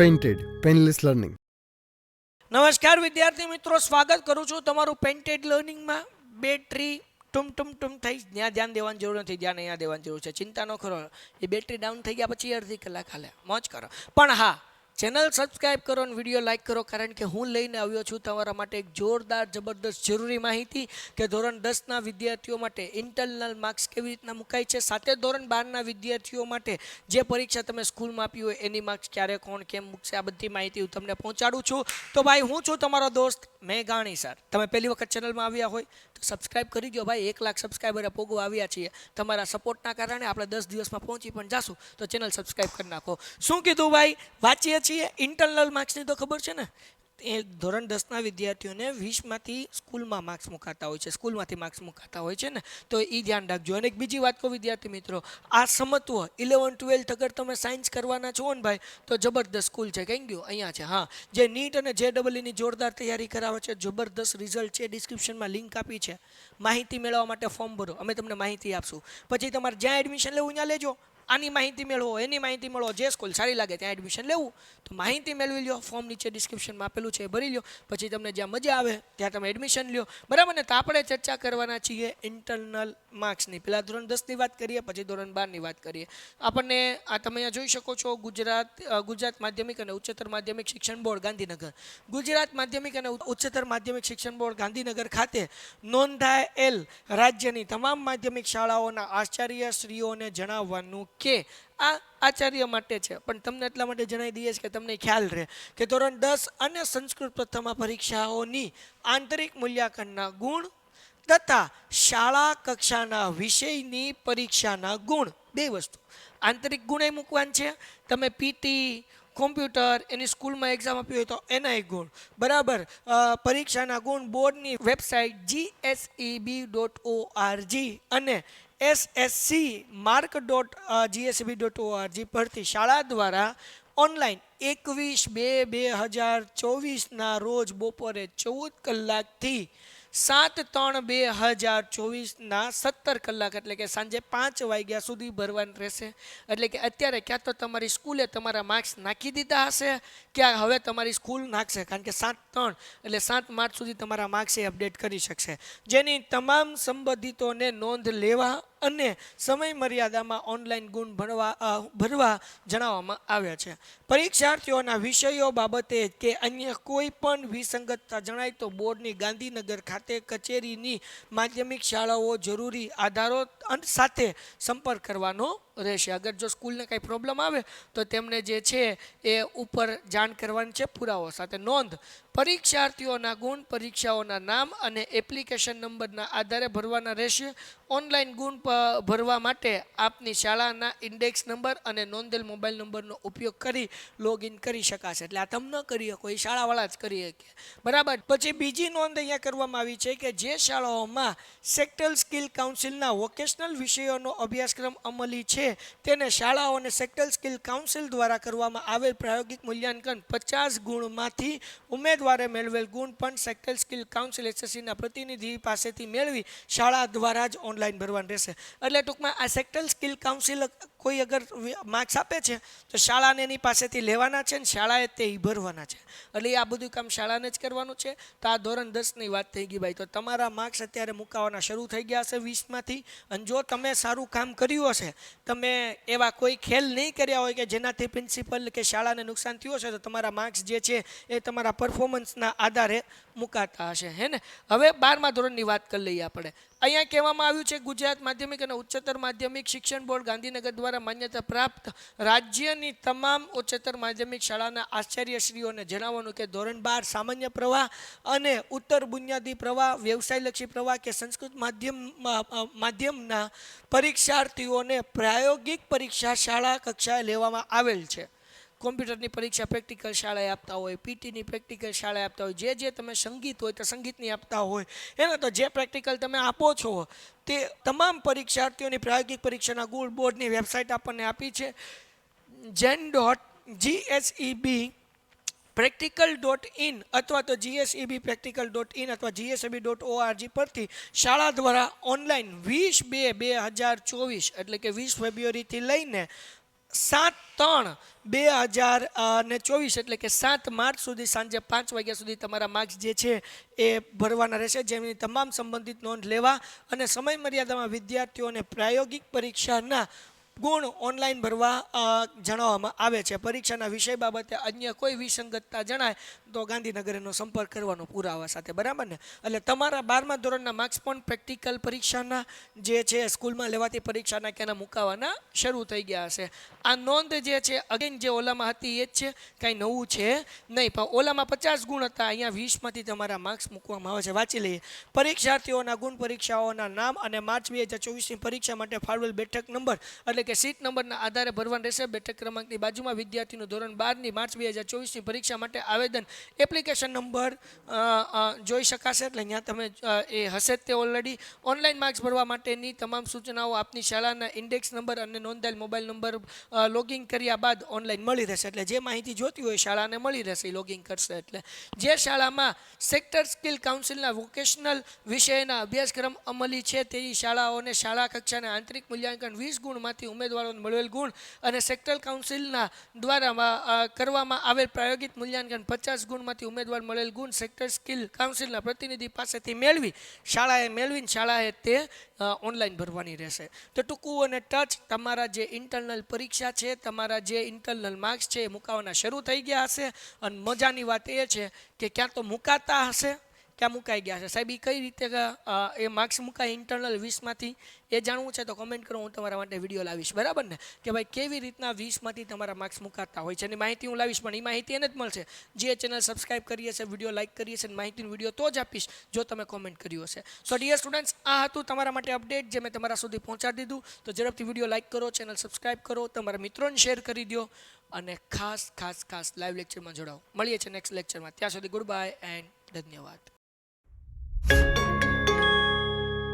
Painted, painless learning નમસ્કાર વિદ્યાર્થી મિત્રો સ્વાગત કરું છું તમારું પેન્ટેડ લર્નિંગમાં બેટરી ટુમ ટુમ ટુમ થઈ જ્યાં ધ્યાન દેવાની જરૂર નથી જ્યાં અહીંયા દેવાની જરૂર છે. ચિંતા ન કરો. એ બેટરી ડાઉન થઈ ગયા પછી અડધી કલાક હાલે. મોજ કરો. પણ હા ચેનલ સબસ્ક્રાઈબ કરો અને વીડિયો લાઇક કરો, કારણ કે હું લઈને આવ્યો છું તમારા માટે એક જોરદાર, જબરદસ્ત, જરૂરી માહિતી કે ધોરણ દસના વિદ્યાર્થીઓ માટે ઇન્ટરનલ માર્ક્સ કેવી રીતના મુકાય છે, સાથે ધોરણ બારના વિદ્યાર્થીઓ માટે જે પરીક્ષા તમે સ્કૂલમાં આપી હોય એની માર્ક્સ ક્યારે, કોણ, કેમ મૂકશે, આ બધી માહિતી હું તમને પહોંચાડું છું. તો ભાઈ, હું છું તમારો દોસ્ત મેઘાણી સર તમે પહેલી વખત ચેનલમાં આવ્યા હોય તો સબસ્ક્રાઈબ કરી દો ભાઈ, એક લાખ સબસ્ક્રાઈબરે પોગો આવ્યા છીએ. તમારા સપોર્ટના કારણે આપણે દસ દિવસમાં પહોંચી પણ જાશું. તો ચેનલ સબસ્ક્રાઈબ કરી નાખો. શું કીધું ભાઈ? વાંચીએ છીએ ઇન્ટરનલ માર્ક્સની તો ખબર છે ને? એ ધોરણ દસના વિદ્યાર્થીઓને વીસમાંથી સ્કૂલમાં માર્ક્સ મુકાતા હોય છે સ્કૂલમાંથી માર્ક્સ મુકાતા હોય છે ને? તો એ ધ્યાન રાખજો. અને એક બીજી વાત કહું વિદ્યાર્થી મિત્રો, આ સમત્વ ઇલેવન ટ્વેલ્થ અગર તમે સાયન્સ કરવાના છો ને ભાઈ, તો જબરદસ્ત સ્કૂલ છે. કહી ગયું? અહીંયા છે, હા. જે નીટ અને જે ડબલની જોરદાર તૈયારી કરાવે છે, જબરદસ્ત રિઝલ્ટ છે. ડિસ્ક્રિપ્શનમાં લિંક આપી છે. માહિતી મેળવવા માટે ફોર્મ ભરો. અમે તમને માહિતી આપશું. પછી તમારે જ્યાં એડમિશન લેવું ત્યાં લેજો. આની માહિતી મેળવો, એની માહિતી મેળવો. જે સ્કૂલ સારી લાગે ત્યાં એડમિશન લેવું, તો માહિતી મેળવી લ્યો ફોર્મ નીચે ડિસ્ક્રિપ્શનમાં આપેલું છે એ ભરી લ્યો. પછી તમને જ્યાં મજા આવે, ત્યાં તમે એડમિશન લ્યો. બરાબર ને? તો આપણે ચર્ચા કરવાના છીએ ઇન્ટરનલ માર્ક્સની પહેલાં ધોરણ દસની વાત કરીએ, પછી ધોરણ બારની વાત કરીએ. આપણને આ તમે અહીંયા જોઈ શકો છો, ગુજરાત ગુજરાત માધ્યમિક અને ઉચ્ચતર માધ્યમિક શિક્ષણ બોર્ડ ગાંધીનગર. ગુજરાત માધ્યમિક અને ઉચ્ચતર માધ્યમિક શિક્ષણ બોર્ડ ગાંધીનગર ખાતે નોંધાયેલ રાજ્યની તમામ માધ્યમિક શાળાઓના આચાર્યશ્રીઓને જણાવવાનું કે આ આચાર્ય માટે છે. પણ તમને એટલા માટે જણાવી દઈએ છીએ કે તમને ખ્યાલ રહે કે ધોરણ દસ અને સંસ્કૃત પ્રથમા પરીક્ષાઓની આંતરિક મૂલ્યાંકનના ગુણ તથા શાળા કક્ષાના વિષયની પરીક્ષાના ગુણ બે વસ્તુ. આંતરિક ગુણ એ મૂકવાન છે. તમે પીટી કોમ્પ્યુટર, એની સ્કૂલમાં એક્ઝામ આપી હોય તો એના એક ગુણ. બરાબર? પરીક્ષાના ગુણ બોર્ડની website GSEB dot O RG અને SSC mark dot GSB dot ORG RG પરથી શાળા દ્વારા ઓનલાઈન એકવીસ બે બે હજાર ચોવીસના રોજ બપોરે ચૌદ કલાકથી સાત ત્રણ બે હજાર ચોવીસના સત્તર કલાક, એટલે કે સાંજે પાંચ વાગ્યા સુધી ભરવાનું રહેશે. એટલે કે અત્યારે ક્યાં તો તમારી સ્કૂલે તમારા માર્ક્સ નાખી દીધા હશે, ક્યાં હવે તમારી સ્કૂલ નાખશે, કારણ કે સાત ત્રણ, એટલે સાત માર્ચ સુધી તમારા માર્ક્સ એ અપડેટ કરી શકશે. જેની તમામ સંબંધિતોને નોંધ લેવા અને સમય મર્યાદામાં ઓનલાઈન ગુણ ભરવા ભરવા જણાવવામાં આવ્યા છે. પરીક્ષાર્થીઓના વિષયો બાબતે કે અન્ય કોઈ પણ વિસંગતતા જણાય તો બોર્ડની ગાંધીનગર ખાતે કચેરીની માધ્યમિક શાળાઓ જરૂરી આધારો સાથે સંપર્ક કરવાનો રહેશે. અગર જો સ્કૂલને કાંઈ પ્રોબ્લેમ આવે, તો તેમને જે છે એ ઉપર જાણ કરવાની છે પુરાવો સાથે. નોંધ, પરીક્ષાર્થીઓના ગુણ, પરીક્ષાઓના નામ અને એપ્લિકેશન નંબરના આધારે ભરવાના રહેશે. ઓનલાઈન ગુણ ભરવા માટે આપની શાળાના ઇન્ડેક્સ નંબર અને નોંધેલ મોબાઈલ નંબરનો ઉપયોગ કરી લોગિન કરી શકાશે. એટલે આ તમ ન કરી શકો, એ શાળાવાળા જ કરી શકે. બરાબર? પછી બીજી નોંધ અહીંયા કરવામાં આવી છે કે જે શાળાઓમાં સેક્ટર સ્કિલ કાઉન્સિલના વોકેશનલ વિષયોનો અભ્યાસક્રમ અમલી છે. તેને શાળાઓ અને સેક્ટલ સ્કિલ કાઉન્સિલ દ્વારા કરવામાં આવેલ પ્રાયોગિક મૂલ્યાંકન પચાસ ગુણમાંથી ઉમેદવારે મેળવેલ ગુણ પણ સેક્ટલ સ્કિલ કાઉન્સિલ એસએસસીના પ્રતિનિધિ પાસેથી મેળવી શાળા દ્વારા જ ઓનલાઈન ભરવાનું રહેશે. એટલે ટૂંકમાં આ સેક્ટલ સ્કિલ કાઉન્સિલ કોઈ અગર માર્ક્સ આપે છે, તો શાળાને એની પાસેથી લેવાના છે ને શાળાએ તે ભરવાના છે. એટલે આ બધું કામ શાળાને જ કરવાનું છે. તો આ ધોરણ દસની વાત થઈ ગઈ ભાઈ. તો તમારા માર્ક્સ અત્યારે મુકાવાના શરૂ થઈ ગયા હશે વીસમાંથી. અને જો તમે સારું કામ કર્યું હશે, તમે એવા કોઈ ખેલ નહીં કર્યા હોય કે જેનાથી પ્રિન્સિપલ કે શાળાને નુકસાન થયું હશે, તો તમારા માર્ક્સ જે છે એ તમારા પરફોર્મન્સના આધારે મુકાતા હશે. હે ને? હવે બારમા ધોરણની વાત કરી લઈએ આપણે. અહીંયા કહેવામાં આવ્યું છે ગુજરાત માધ્યમિક અને ઉચ્ચતર માધ્યમિક શિક્ષણ બોર્ડ ગાંધીનગર દ્વારા માન્યતા પ્રાપ્ત રાજ્યની તમામ ઉચ્ચતર માધ્યમિક શાળાના આચાર્યશ્રીઓને જણાવવાનું કે ધોરણ બાર સામાન્ય પ્રવાહ અને ઉત્તર બુનિયાદી પ્રવાહ, વ્યવસાયલક્ષી પ્રવાહ કે સંસ્કૃત માધ્યમ માધ્યમના પરીક્ષાર્થીઓને પ્રાયોગિક પરીક્ષા શાળા કક્ષાએ લેવામાં આવેલ છે. કોમ્પ્યુટરની પરીક્ષા પ્રેક્ટિકલ શાળાએ આપતા હોય, પીટીની પ્રેક્ટિકલ શાળાએ આપતા હોય, જે જે તમે સંગીત હોય તો સંગીતની આપતા હોય, એને તો જે પ્રેક્ટિકલ તમે આપો છો, તે તમામ પરીક્ષાર્થીઓની પ્રાયોગિક પરીક્ષાના ગુણ બોર્ડની વેબસાઇટ આપણને આપી છે. જેન dot GSEB practical dot in અથવા તો જીએસઈબી પ્રેક્ટિકલ ડોટ ઇન અથવા જીએસઈબી ડોટ ઓઆરજી પરથી શાળા દ્વારા ઓનલાઈન વીસ બે બે હજાર ચોવીસ, એટલે કે વીસ ફેબ્રુઆરીથી લઈને સાત ત્રણ બે હજાર ને ચોવીસ એટલે કે સાત માર્ચ સુધી સાંજે પાંચ વાગ્યા સુધી તમારા માર્ક્સ જે છે એ ભરવાના રહેશે. જેમની તમામ સંબંધિત નોંધ લેવા અને સમય મર્યાદામાં વિદ્યાર્થીઓને પ્રાયોગિક પરીક્ષાના ગુણ ઓનલાઈન ભરવા જણાવવામાં આવે છે. પરીક્ષાના વિષય બાબતે અન્ય કોઈ વિસંગતતા જણાય તો ગાંધીનગરનો સંપર્ક કરવાનો પુરાવા સાથે, બરાબર ને? એટલે તમારા બારમા ધોરણના માર્ક્સ પણ પ્રેક્ટિકલ પરીક્ષાના જે છે, સ્કૂલમાં લેવાતી પરીક્ષાના કે મુકાવાના શરૂ થઈ ગયા હશે. આ નોંધ જે છે અગેન જે ઓલામાં હતી એ જ છે, કાંઈ નવું છે નહીં, પણ ઓલામાં પચાસ ગુણ હતા, અહીંયા વીસમાંથી તમારા માર્ક્સ મૂકવામાં આવે છે. વાંચી લઈએ. પરીક્ષાર્થીઓના ગુણ પરીક્ષાઓના નામ અને માર્ચ બે હજાર ચોવીસની પરીક્ષા માટે ફાળવેલ બેઠક નંબર એટલે કે સીટ નંબરના આધારે ભરવાનું રહેશે. બેઠક ક્રમાંકની બાજુમાં વિદ્યાર્થીનું ધોરણ બારની માર્ચ બે હજાર ચોવીસની પરીક્ષા માટે આવેદન. એપ્લિકેશન નંબર જોઈ શકાશે એટલે અહીંયા તમે એ હશે તે ઓલરેડી ઓનલાઈન માર્ક્સ ભરવા માટેની તમામ સૂચનાઓ આપની શાળાના ઇન્ડેક્સ નંબર અને નોંધાયેલ મોબાઈલ નંબર લોગિન કર્યા બાદ ઓનલાઈન મળી રહેશે. એટલે જે માહિતી જોતી હોય શાળાને મળી રહેશે લોગિન કરશે એટલે. જે શાળામાં સેક્ટર સ્કિલ કાઉન્સિલના વોકેશનલ વિષયના અભ્યાસક્રમ અમલી છે, તેવી શાળાઓને શાળા કક્ષાના આંતરિક મૂલ્યાંકન વીસ ગુણમાંથી ઉમેદવારોને મળેલ ગુણ અને સેક્ટર કાઉન્સિલના દ્વારા કરવામાં આવેલ પ્રાયોગિક મૂલ્યાંકન પચાસ ગુણમાંથી ઉમેદવાર મળેલ ગુણ સેક્ટર સ્કિલ કાઉન્સિલના પ્રતિનિધિ પાસેથી મેળવી, શાળાએ મેળવીને શાળાએ તે ઓનલાઈન ભરવાની રહેશે. તો ટૂંકું અને ટચ, તમારા જે ઇન્ટરનલ પરીક્ષા છે, તમારા જે ઇન્ટરનલ માર્ક્સ છે, એ મુકાવાના શરૂ થઈ ગયા હશે. અને મજાની વાત એ છે કે ક્યાં તો મુકાતા હશે. ક્યાં મુકાઈ ગયા છે? સાહેબ એ કઈ રીતે એ માર્ક્સ મુકાય ઇન્ટરનલ વીસમાંથી એ જાણવું છે તો કમેન્ટ કરો, હું તમારા માટે વીડિયો લાવીશ. બરાબર ને? કે ભાઈ, કેવી રીતના વીસમાંથી તમારા માર્ક્સ મુકાતા હોય છે? એની માહિતી હું લાવીશ, પણ એ માહિતી એને જ મળશે. જે ચેનલ સબસ્ક્રાઈબ કરીએ છીએ વીડિયો લાઇક કરીએ છીએ અને માહિતીનો વીડિયો તો જ આપીશ, જો તમે કોમેન્ટ કર્યું હશે. સો ડિયર સ્ટુડન્ટ્સ આ હતું તમારા માટે અપડેટ જે મેં તમારા સુધી પહોંચાડી દીધું. તો ઝડપથી વીડિયો લાઇક કરો ચેનલ સબસ્ક્રાઈબ કરો, તમારા મિત્રોને શેર કરી દો. અને ખાસ ખાસ ખાસ લાઈવ લેક્ચરમાં જોડાઓ. મળીએ છીએ નેક્સ્ટ લેક્ચરમાં ત્યાં સુધી ગુડ બાય એન્ડ ધન્યવાદ.